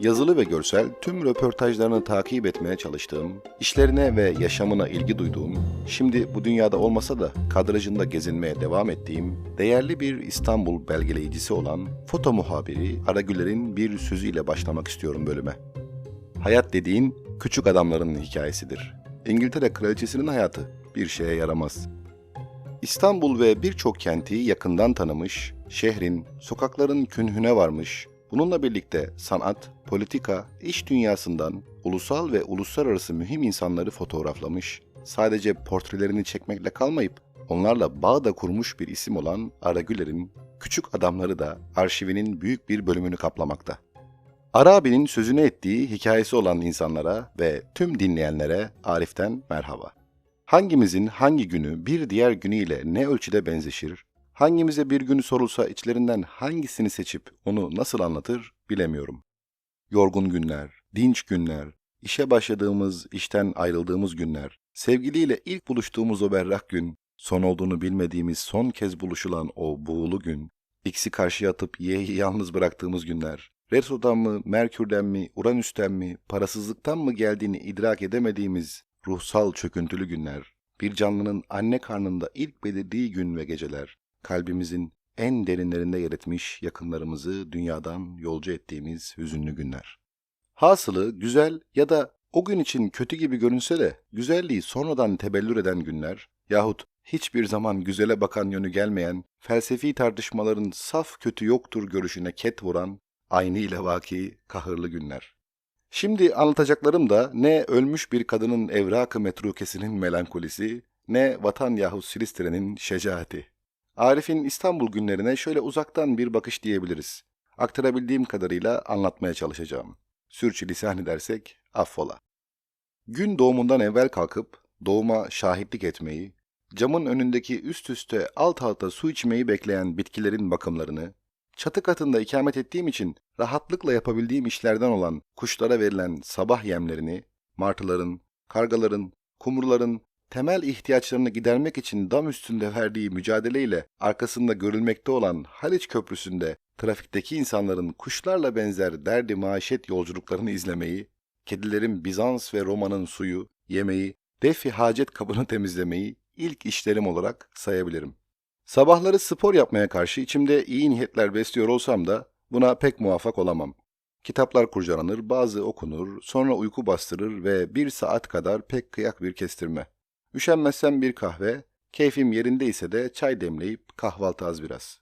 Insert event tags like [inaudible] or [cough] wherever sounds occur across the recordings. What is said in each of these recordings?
Yazılı ve görsel tüm röportajlarını takip etmeye çalıştığım, işlerine ve yaşamına ilgi duyduğum, şimdi bu dünyada olmasa da kadrajında gezinmeye devam ettiğim, değerli bir İstanbul belgeleyicisi olan foto muhabiri Aragüler'in bir sözüyle başlamak istiyorum bölüme. Hayat dediğin küçük adamların hikayesidir. İngiltere kraliçesinin hayatı bir şeye yaramaz. İstanbul ve birçok kenti yakından tanımış, şehrin, sokakların künhüne varmış, bununla birlikte sanat, politika, iş dünyasından ulusal ve uluslararası mühim insanları fotoğraflamış, sadece portrelerini çekmekle kalmayıp onlarla bağ da kurmuş bir isim olan Ara Güler'in Küçük Adamları da arşivinin büyük bir bölümünü kaplamakta. Arabi'nin sözünü ettiği hikayesi olan insanlara ve tüm dinleyenlere Arif'ten merhaba. Hangimizin hangi günü bir diğer günüyle ne ölçüde benzeşir, hangimize bir günü sorulsa içlerinden hangisini seçip onu nasıl anlatır bilemiyorum. Yorgun günler, dinç günler, işe başladığımız, işten ayrıldığımız günler, sevgiliyle ilk buluştuğumuz o berrak gün, son olduğunu bilmediğimiz son kez buluşulan o buğulu gün, X'i karşıya atıp Y'yi yalnız bıraktığımız günler, Retro'dan mı, Merkür'den mi, Uranüs'ten mi, parasızlıktan mı geldiğini idrak edemediğimiz ruhsal çöküntülü günler, bir canlının anne karnında ilk belirdiği gün ve geceler, kalbimizin en derinlerinde yer etmiş yakınlarımızı dünyadan yolcu ettiğimiz hüzünlü günler. Hasılı güzel ya da o gün için kötü gibi görünse de güzelliği sonradan tebellür eden günler yahut hiçbir zaman güzele bakan yönü gelmeyen, felsefi tartışmaların saf kötü yoktur görüşüne ket vuran, aynı ile vaki kahırlı günler. Şimdi anlatacaklarım da ne ölmüş bir kadının evrakı metrukesinin melankolisi, ne vatan yahut Silistre'nin şecaati. Arif'in İstanbul günlerine şöyle uzaktan bir bakış diyebiliriz. Aktarabildiğim kadarıyla anlatmaya çalışacağım. Sürçülisan edersek affola. Gün doğumundan evvel kalkıp doğuma şahitlik etmeyi, camın önündeki üst üste alt alta su içmeyi bekleyen bitkilerin bakımlarını, çatı katında ikamet ettiğim için rahatlıkla yapabildiğim işlerden olan kuşlara verilen sabah yemlerini, martıların, kargaların, kumruların temel ihtiyaçlarını gidermek için dam üstünde verdiği mücadeleyle arkasında görülmekte olan Haliç Köprüsü'nde trafikteki insanların kuşlarla benzer derdi maişet yolculuklarını izlemeyi, kedilerin Bizans ve Roma'nın suyu, yemeği, defi hacet kabını temizlemeyi ilk işlerim olarak sayabilirim. Sabahları spor yapmaya karşı içimde iyi niyetler besliyor olsam da buna pek muvaffak olamam. Kitaplar kurcalanır, bazı okunur, sonra uyku bastırır ve bir saat kadar pek kıyak bir kestirme. Üşenmezsem bir kahve, keyfim yerindeyse de çay demleyip kahvaltı az biraz.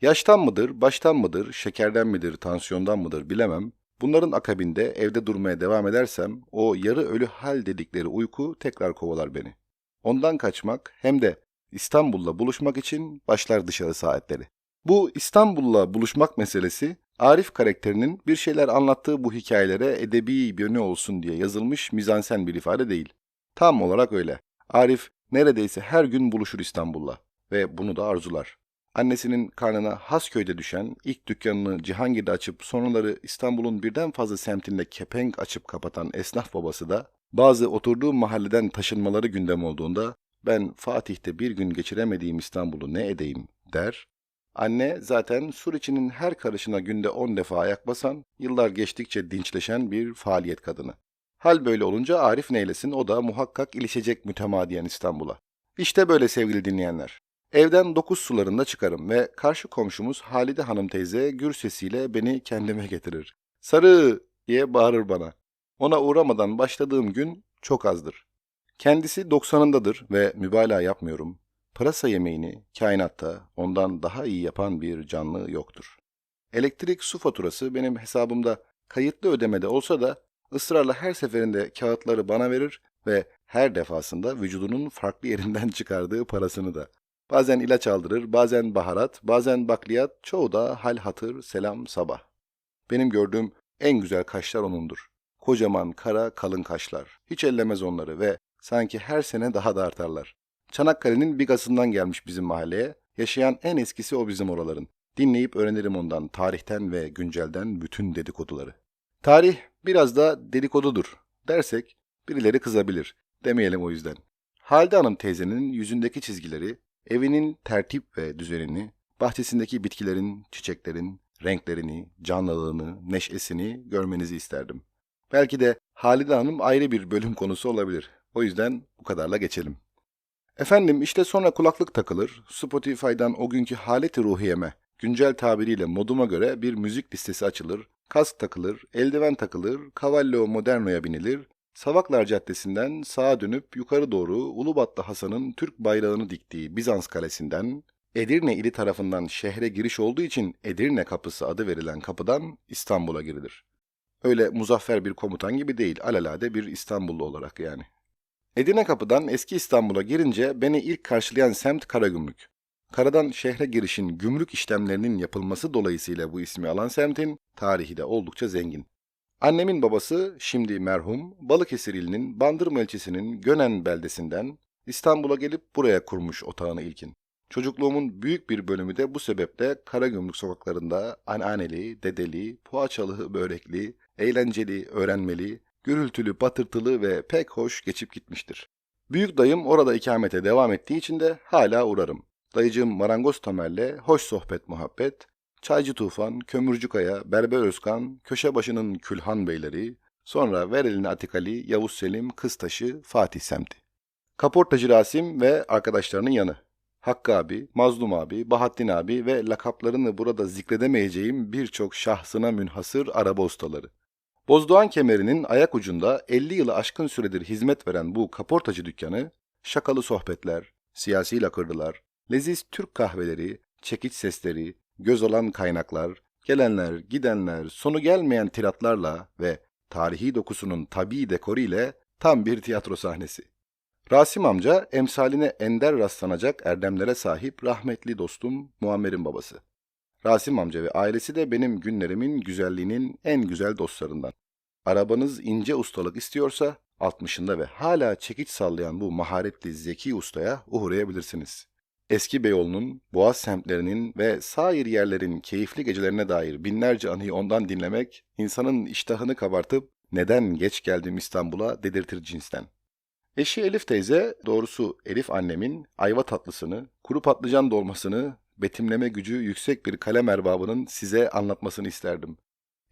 Yaştan mıdır, baştan mıdır, şekerden midir, tansiyondan mıdır bilemem. Bunların akabinde evde durmaya devam edersem o yarı ölü hal dedikleri uyku tekrar kovalar beni. Ondan kaçmak hem de İstanbul'la buluşmak için başlar dışarı saatleri. Bu İstanbul'la buluşmak meselesi Arif karakterinin bir şeyler anlattığı bu hikayelere edebi bir yönü olsun diye yazılmış mizansen bir ifade değil. Tam olarak öyle. Arif neredeyse her gün buluşur İstanbul'la ve bunu da arzular. Annesinin karnına Hasköy'de düşen ilk dükkanını Cihangir'de açıp sonraları İstanbul'un birden fazla semtinde kepenk açıp kapatan esnaf babası da bazı oturduğu mahalleden taşınmaları gündem olduğunda ben Fatih'te bir gün geçiremediğim İstanbul'u ne edeyim der. Anne zaten Suriçi'nin her karışına günde on defa ayak basan, yıllar geçtikçe dinçleşen bir faaliyet kadını. Hal böyle olunca Arif neylesin o da muhakkak ilişecek mütemadiyen İstanbul'a. İşte böyle sevgili dinleyenler. Evden dokuz sularında çıkarım ve karşı komşumuz Halide Hanım teyze gür sesiyle beni kendime getirir. Sarı diye bağırır bana. Ona uğramadan başladığım gün çok azdır. Kendisi doksanındadır ve mübalağa yapmıyorum. Pırasa yemeğini kainatta ondan daha iyi yapan bir canlı yoktur. Elektrik su faturası benim hesabımda kayıtlı ödemede olsa da ısrarla her seferinde kağıtları bana verir ve her defasında vücudunun farklı yerinden [laughs] çıkardığı parasını da. Bazen ilaç aldırır, bazen baharat, bazen bakliyat, çoğu da hal hatır, selam, sabah. Benim gördüğüm en güzel kaşlar onundur. Kocaman, kara, kalın kaşlar. Hiç ellemez onları ve sanki her sene daha da artarlar. Çanakkale'nin Bigas'ından gelmiş bizim mahalleye. Yaşayan en eskisi o bizim oraların. Dinleyip öğrenirim ondan tarihten ve güncelden bütün dedikoduları. Tarih biraz da dedikodudur dersek birileri kızabilir. Demeyelim o yüzden. Halide Hanım teyzenin yüzündeki çizgileri, evinin tertip ve düzenini, bahçesindeki bitkilerin, çiçeklerin, renklerini, canlılığını, neşesini görmenizi isterdim. Belki de Halide Hanım ayrı bir bölüm konusu olabilir. O yüzden bu kadarla geçelim. Efendim işte sonra kulaklık takılır, Spotify'dan o günkü haleti ruhiyeme, güncel tabiriyle moduma göre bir müzik listesi açılır, kask takılır, eldiven takılır, Cavallo Moderno'ya binilir, Savaklar Caddesi'nden sağa dönüp yukarı doğru Ulubatlı Hasan'ın Türk bayrağını diktiği Bizans Kalesi'nden, Edirne ili tarafından şehre giriş olduğu için Edirne Kapısı adı verilen kapıdan İstanbul'a girilir. Öyle muzaffer bir komutan gibi değil, alelade bir İstanbullu olarak yani. Edirne Kapı'dan eski İstanbul'a girince beni ilk karşılayan semt Karagümrük. Karadan şehre girişin gümrük işlemlerinin yapılması dolayısıyla bu ismi alan semtin tarihi de oldukça zengin. Annemin babası şimdi merhum Balıkesir ilinin Bandırma ilçesinin Gönen beldesinden İstanbul'a gelip buraya kurmuş otağını ilkin. Çocukluğumun büyük bir bölümü de bu sebeple Karagümrük sokaklarında anneanneli, dedeli, poğaçalı, börekli, eğlenceli, öğrenmeli, gürültülü, batırtılı ve pek hoş geçip gitmiştir. Büyük dayım orada ikamete devam ettiği için de hala uğrarım. Dayıcığım Marangoz Tamer'le hoş sohbet muhabbet, Çaycı Tufan, Kömürcü Kaya, Berber Özkan, Köşebaşı'nın Külhan Beyleri, sonra Verel'in Atikali, Yavuz Selim, Kıztaşı, Fatih Semti. Kaportacı Rasim ve arkadaşlarının yanı. Hakkı abi, Mazlum abi, Bahattin abi ve lakaplarını burada zikredemeyeceğim birçok şahsına münhasır araba ustaları. Bozdoğan kemerinin ayak ucunda 50 yılı aşkın süredir hizmet veren bu kaportacı dükkanı, şakalı sohbetler, siyasi lakırdılar, leziz Türk kahveleri, çekiç sesleri, göz alan kaynaklar, gelenler, gidenler, sonu gelmeyen tiratlarla ve tarihi dokusunun tabii dekoriyle tam bir tiyatro sahnesi. Rasim amca emsaline ender rastlanacak erdemlere sahip rahmetli dostum Muammer'in babası. Rasim amca ve ailesi de benim günlerimin güzelliğinin en güzel dostlarından. Arabanız ince ustalık istiyorsa 60'ında ve hala çekiç sallayan bu maharetli zeki ustaya uğrayabilirsiniz. Eski Beyoğlu'nun, Boğaz semtlerinin ve sair yerlerin keyifli gecelerine dair binlerce anıyı ondan dinlemek, insanın iştahını kabartıp neden geç geldim İstanbul'a dedirtir cinsten. Eşi Elif teyze, doğrusu Elif annemin ayva tatlısını, kuru patlıcan dolmasını, betimleme gücü yüksek bir kalem erbabının size anlatmasını isterdim.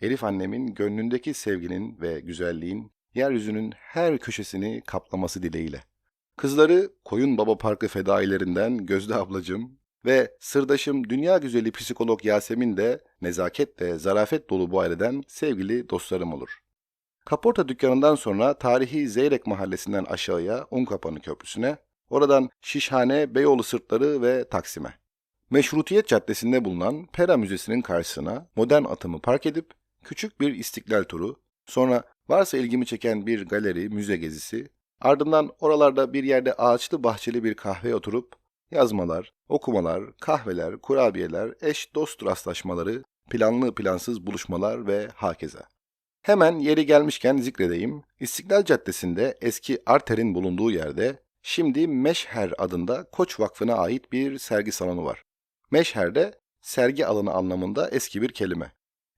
Elif annemin gönlündeki sevginin ve güzelliğin yeryüzünün her köşesini kaplaması dileğiyle. Kızları Koyun Baba Parkı fedailerinden Gözde ablacım ve sırdaşım dünya güzeli psikolog Yasemin de nezaket ve zarafet dolu bu aileden sevgili dostlarım olur. Kaporta dükkanından sonra tarihi Zeyrek mahallesinden aşağıya Unkapanı Köprüsü'ne, oradan Şişhane, Beyoğlu Sırtları ve Taksim'e. Meşrutiyet Caddesi'nde bulunan Pera Müzesi'nin karşısına modern atımı park edip küçük bir istiklal turu, sonra varsa ilgimi çeken bir galeri, müze gezisi, ardından oralarda bir yerde ağaçlı bahçeli bir kahveye oturup yazmalar, okumalar, kahveler, kurabiyeler, eş dost rastlaşmaları, planlı plansız buluşmalar ve hakeza. Hemen yeri gelmişken zikredeyim. İstiklal Caddesi'nde eski Arter'in bulunduğu yerde şimdi Meşher adında Koç Vakfı'na ait bir sergi salonu var. Meşher'de sergi alanı anlamında eski bir kelime.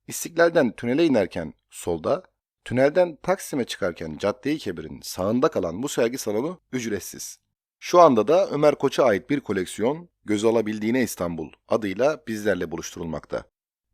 İstiklal'den tünele inerken solda, tünelden Taksim'e çıkarken Cadde-i Kebir'in sağında kalan bu sergi salonu ücretsiz. Şu anda da Ömer Koç'a ait bir koleksiyon göz alabildiğine İstanbul adıyla bizlerle buluşturulmakta.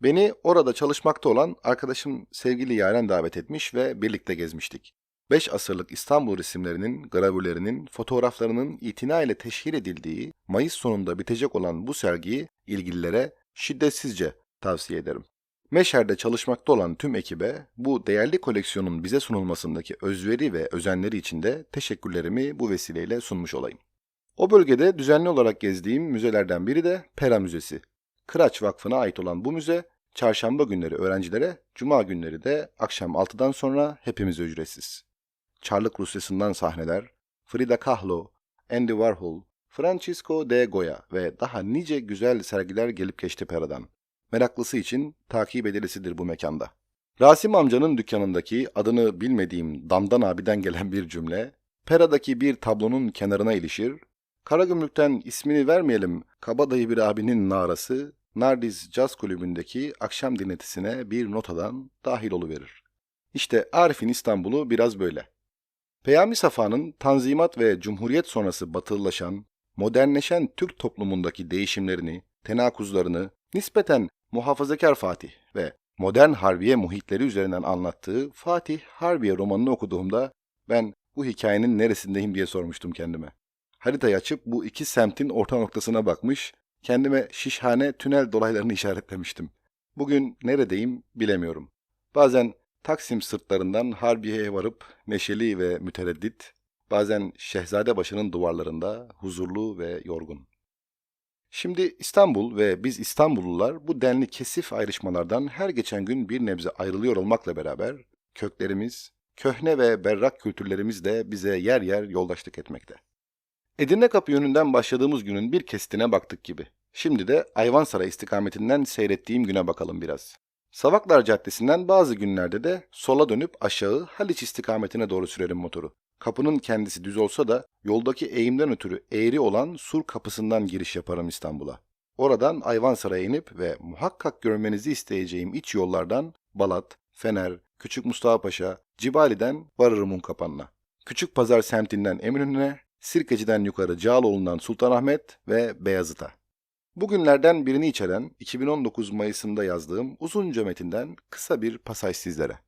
Beni orada çalışmakta olan arkadaşım sevgili Yaren davet etmiş ve birlikte gezmiştik. 5 asırlık İstanbul resimlerinin, gravürlerinin, fotoğraflarının itina ile teşhir edildiği Mayıs sonunda bitecek olan bu sergiyi ilgililere şiddetsizce tavsiye ederim. Meşher'de çalışmakta olan tüm ekibe bu değerli koleksiyonun bize sunulmasındaki özveri ve özenleri için de teşekkürlerimi bu vesileyle sunmuş olayım. O bölgede düzenli olarak gezdiğim müzelerden biri de Pera Müzesi. Kıraç Vakfı'na ait olan bu müze, çarşamba günleri öğrencilere, cuma günleri de akşam 6'dan sonra hepimize ücretsiz. Çarlık Rusyası'ndan sahneler, Frida Kahlo, Andy Warhol, Francisco de Goya ve daha nice güzel sergiler gelip geçti Pera'dan. Meraklısı için takip edilisidir bu mekanda. Rasim amcanın dükkanındaki adını bilmediğim Damdan abiden gelen bir cümle, Pera'daki bir tablonun kenarına ilişir, Karagümrük'ten ismini vermeyelim kabadayı bir abinin narası, Nardiz Caz Kulübü'ndeki akşam dinletisine bir notadan dahil oluverir. İşte Arif'in İstanbul'u biraz böyle. Peyami Safa'nın Tanzimat ve Cumhuriyet sonrası batılılaşan, modernleşen Türk toplumundaki değişimlerini, tenakuzlarını, nispeten Muhafazakar Fatih ve modern harbiye muhitleri üzerinden anlattığı Fatih Harbiye romanını okuduğumda ben bu hikayenin neresindeyim diye sormuştum kendime. Haritayı açıp bu iki semtin orta noktasına bakmış, kendime şişhane tünel dolaylarını işaretlemiştim. Bugün neredeyim bilemiyorum. Bazen Taksim sırtlarından Harbiye'ye varıp neşeli ve mütereddit, bazen Şehzadebaşı'nın duvarlarında huzurlu ve yorgun. Şimdi İstanbul ve biz İstanbullular bu denli kesif ayrışmalardan her geçen gün bir nebze ayrılıyor olmakla beraber köklerimiz, köhne ve berrak kültürlerimiz de bize yer yer yoldaşlık etmekte. Edirne Kapı yönünden başladığımız günün bir kesitine baktık gibi. Şimdi de Ayvansaray istikametinden seyrettiğim güne bakalım biraz. Savaklar Caddesi'nden bazı günlerde de sola dönüp aşağı Haliç istikametine doğru sürerim motoru. Kapının kendisi düz olsa da yoldaki eğimden ötürü eğri olan Sur kapısından giriş yaparım İstanbul'a. Oradan Ayvansaray'a inip ve muhakkak görmenizi isteyeceğim iç yollardan Balat, Fener, Küçük Mustafa Paşa, Cibali'den varırım Unkapanı'na. Küçük Pazar semtinden Eminönü'ne, Sirkeci'den yukarı Cağaloğlu'ndan Sultanahmet ve Beyazıt'a. Bugünlerden birini içeren 2019 Mayıs'ında yazdığım uzunca metinden kısa bir pasaj sizlere.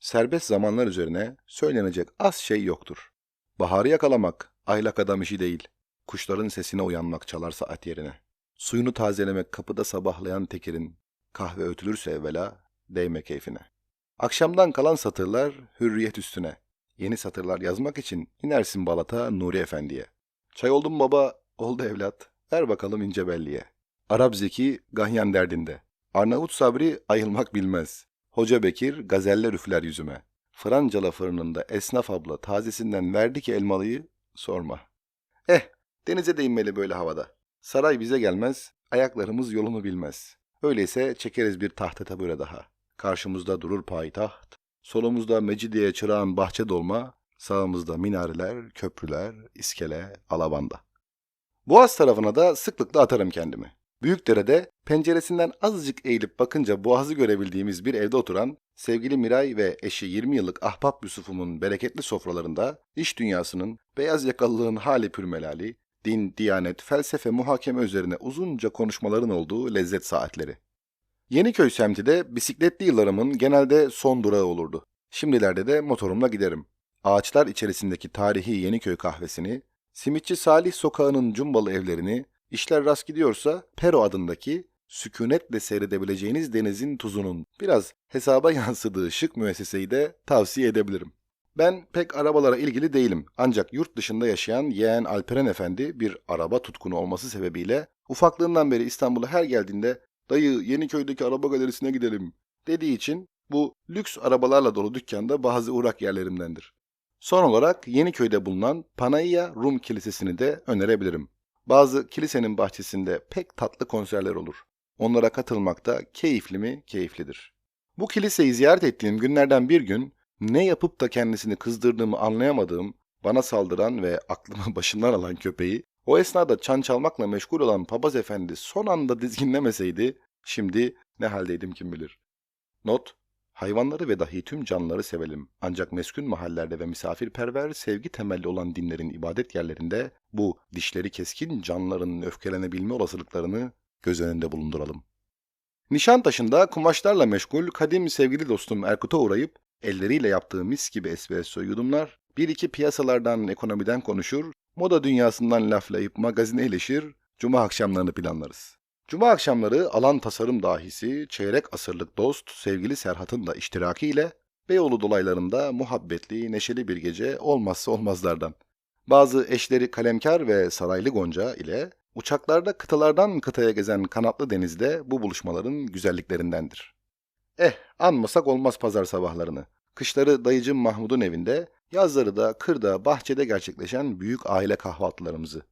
Serbest zamanlar üzerine söylenecek az şey yoktur. Baharı yakalamak aylak adam işi değil. Kuşların sesine uyanmak çalar saat yerine. Suyunu tazelemek kapıda sabahlayan tekirin. Kahve ötülürse evvela değme keyfine. Akşamdan kalan satırlar hürriyet üstüne. Yeni satırlar yazmak için inersin Balat'a Nuri Efendi'ye. Çay oldum baba, oldu evlat. Ver bakalım ince belliye. Arap Zeki Ganyan derdinde. Arnavut Sabri ayılmak bilmez. Hoca Bekir gazeller üfler yüzüme. Francala fırınında esnaf abla tazesinden verdi ki elmalıyı sorma. Eh denize de inmeli böyle havada. Saray bize gelmez, ayaklarımız yolunu bilmez. Öyleyse çekeriz bir tahta tabure daha. Karşımızda durur payitaht, solumuzda Mecidiye çırağın bahçe dolma, sağımızda minareler, köprüler, iskele, alabanda. Boğaz tarafına da sıklıkla atarım kendimi. Büyükdere'de penceresinden azıcık eğilip bakınca boğazı görebildiğimiz bir evde oturan sevgili Miray ve eşi 20 yıllık Ahbap Yusuf'umun bereketli sofralarında iş dünyasının beyaz yakalılığın hali pürmelali, din, diyanet, felsefe, muhakeme üzerine uzunca konuşmaların olduğu lezzet saatleri. Yeniköy semti de bisikletli yıllarımın genelde son durağı olurdu. Şimdilerde de motorumla giderim. Ağaçlar içerisindeki tarihi Yeniköy kahvesini, Simitçi Salih sokağının cumbalı evlerini, işler rast gidiyorsa Pero adındaki sükunetle seyredebileceğiniz denizin tuzunun biraz hesaba [laughs] yansıdığı şık müesseseyi de tavsiye edebilirim. Ben pek arabalara ilgili değilim ancak yurt dışında yaşayan yeğen Alperen Efendi bir araba tutkunu olması sebebiyle ufaklığından beri İstanbul'a her geldiğinde dayı Yeniköy'deki araba galerisine gidelim dediği için bu lüks arabalarla dolu dükkanda bazı uğrak yerlerimdendir. Son olarak Yeniköy'de bulunan Panayya Rum Kilisesi'ni de önerebilirim. Bazı kilisenin bahçesinde pek tatlı konserler olur. Onlara katılmak da keyifli mi keyiflidir. Bu kiliseyi ziyaret ettiğim günlerden bir gün ne yapıp da kendisini kızdırdığımı anlayamadığım, bana saldıran ve [laughs] aklımı başından alan köpeği, o esnada çan çalmakla meşgul olan papaz efendi son anda dizginlemeseydi, şimdi ne haldeydim kim bilir. Not, hayvanları ve dahi tüm canlıları sevelim. Ancak meskun mahallerde ve misafirperver, sevgi temelli olan dinlerin ibadet yerlerinde bu dişleri keskin canlıların öfkelenebilme olasılıklarını göz önünde bulunduralım. Nişantaşı'nda kumaşlarla meşgul kadim sevgili dostum Erkut'a uğrayıp elleriyle yaptığı mis gibi espresso yudumlar, bir iki piyasalardan, ekonomiden konuşur, moda dünyasından laflayıp magazine ileşir, cuma akşamlarını planlarız. Cuma akşamları alan tasarım dahisi, çeyrek asırlık dost sevgili Serhat'ın da iştirakiyle Beyoğlu dolaylarında muhabbetli, neşeli bir gece olmazsa olmazlardan. Bazı eşleri Kalemkar ve Saraylı Gonca ile uçaklarda kıtalardan kıtaya gezen kanatlı denizde bu buluşmaların güzelliklerindendir. Eh, anmasak olmaz pazar sabahlarını. Kışları dayıcım Mahmud'un evinde, yazları da kırda, bahçede gerçekleşen büyük aile kahvaltılarımızı.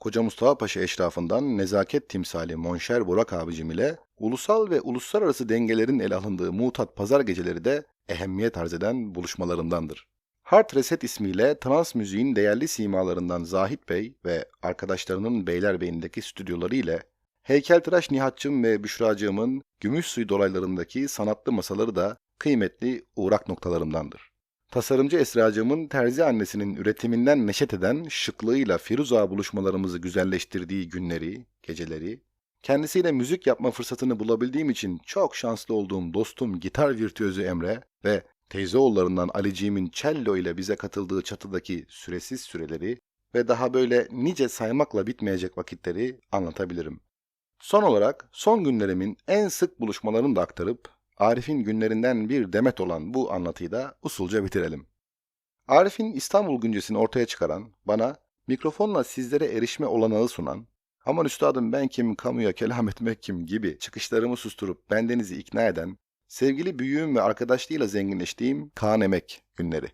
Koca Mustafa Paşa eşrafından nezaket timsali Monşer Burak abicim ile ulusal ve uluslararası dengelerin ele alındığı mutat pazar geceleri de ehemmiyet arz eden buluşmalarındandır. Hard Reset ismiyle trans müziğin değerli simalarından Zahit Bey ve arkadaşlarının Beylerbeyi'ndeki stüdyoları ile heykeltıraş Nihatçım ve Büşracığımın gümüş suyu dolaylarındaki sanatlı masaları da kıymetli uğrak noktalarımdandır. Tasarımcı Esracığımın terzi annesinin üretiminden neşet eden şıklığıyla Firuza buluşmalarımızı güzelleştirdiği günleri, geceleri, Kendisiyle müzik yapma fırsatını bulabildiğim için çok şanslı olduğum dostum gitar virtüözü Emre ve teyzeoğullarından Aliciğimin cello ile bize katıldığı çatıdaki süresiz süreleri ve daha böyle nice saymakla bitmeyecek vakitleri anlatabilirim. Son olarak son günlerimin en sık buluşmalarını da aktarıp Arif'in günlerinden bir demet olan bu anlatıyı da usulca bitirelim. Arif'in İstanbul güncesini ortaya çıkaran, bana mikrofonla sizlere erişme olanağı sunan, aman üstadım ben kim, kamuya kelam etmek kim gibi çıkışlarımı susturup bendenizi ikna eden, sevgili büyüğüm ve arkadaşlığıyla zenginleştiğim Kaan Emek günleri.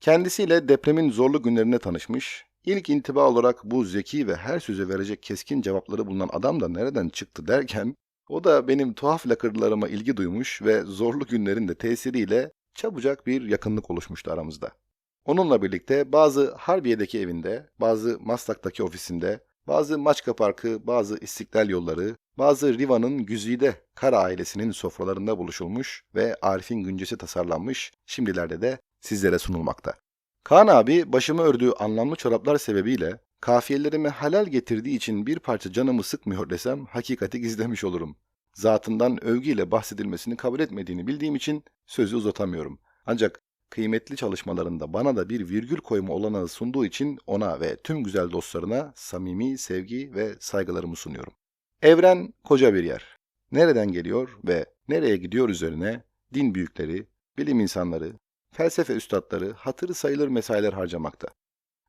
Kendisiyle depremin zorlu günlerinde tanışmış, ilk intiba olarak bu zeki ve her söze verecek keskin cevapları bulunan adam da nereden çıktı derken, o da benim tuhaf lakırdılarıma ilgi duymuş ve zorlu günlerin de tesiriyle çabucak bir yakınlık oluşmuştu aramızda. Onunla birlikte bazı Harbiye'deki evinde, bazı Maslak'taki ofisinde, bazı Maçka Parkı, bazı İstiklal yolları, bazı Riva'nın güzide Kara ailesinin sofralarında buluşulmuş ve Arif'in güncesi tasarlanmış, şimdilerde de sizlere sunulmakta. Kaan abi başımı ördüğü anlamlı çoraplar sebebiyle kafiyelerime halal getirdiği için bir parça canımı sıkmıyor desem hakikati gizlemiş olurum. Zatından övgüyle bahsedilmesini kabul etmediğini bildiğim için sözü uzatamıyorum. Ancak kıymetli çalışmalarında bana da bir virgül koyma olanağı sunduğu için ona ve tüm güzel dostlarına samimi sevgi ve saygılarımı sunuyorum. Evren koca bir yer. Nereden geliyor ve nereye gidiyor üzerine din büyükleri, bilim insanları, felsefe üstadları hatırı sayılır mesailer harcamakta.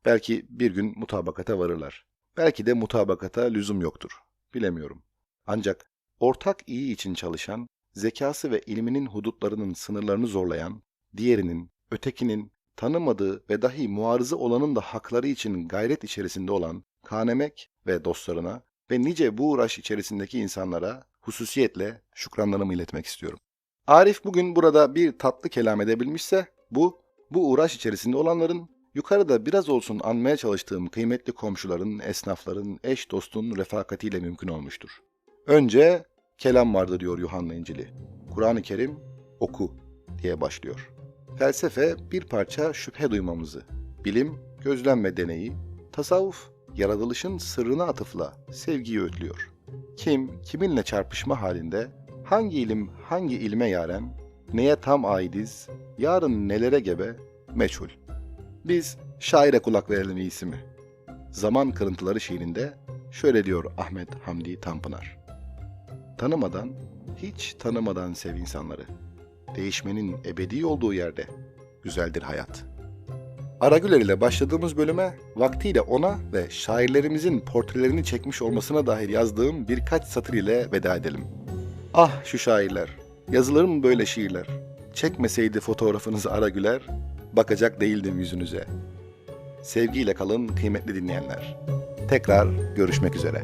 Belki bir gün mutabakata varırlar. Belki de mutabakata lüzum yoktur. Bilemiyorum. Ancak ortak iyi için çalışan, zekası ve ilminin hudutlarının sınırlarını zorlayan, diğerinin, ötekinin, tanımadığı ve dahi muarızı olanın da hakları için gayret içerisinde olan Kanemek ve dostlarına ve nice bu uğraş içerisindeki insanlara hususiyetle şükranlarımı iletmek istiyorum. Arif bugün burada bir tatlı kelam edebilmişse bu, bu uğraş içerisinde olanların yukarıda biraz olsun anmaya çalıştığım kıymetli komşuların, esnafların, eş dostun refakatiyle mümkün olmuştur. Önce kelam vardı diyor Yuhanna İncil'i. Kur'an-ı Kerim oku diye başlıyor. Felsefe bir parça şüphe duymamızı, bilim gözlenme deneyi, tasavvuf yaratılışın sırrına atıfla sevgiyi ötlüyor. Kim kiminle çarpışma halinde hangi ilim hangi ilme yaren, neye tam aidiz, yarın nelere gebe meçhul. Biz şaire kulak verelim iyisi mi? Zaman Kırıntıları şiirinde şöyle diyor Ahmet Hamdi Tanpınar. Tanımadan, hiç tanımadan sev insanları. Değişmenin ebedi olduğu yerde güzeldir hayat. Aragüler ile başladığımız bölüme vaktiyle ona ve şairlerimizin portrelerini çekmiş olmasına dair yazdığım birkaç satır ile veda edelim. Ah şu şairler, yazılır mı böyle şiirler? Çekmeseydi fotoğrafınızı Aragüler, bakacak değildim yüzünüze. Sevgiyle kalın kıymetli dinleyenler. Tekrar görüşmek üzere.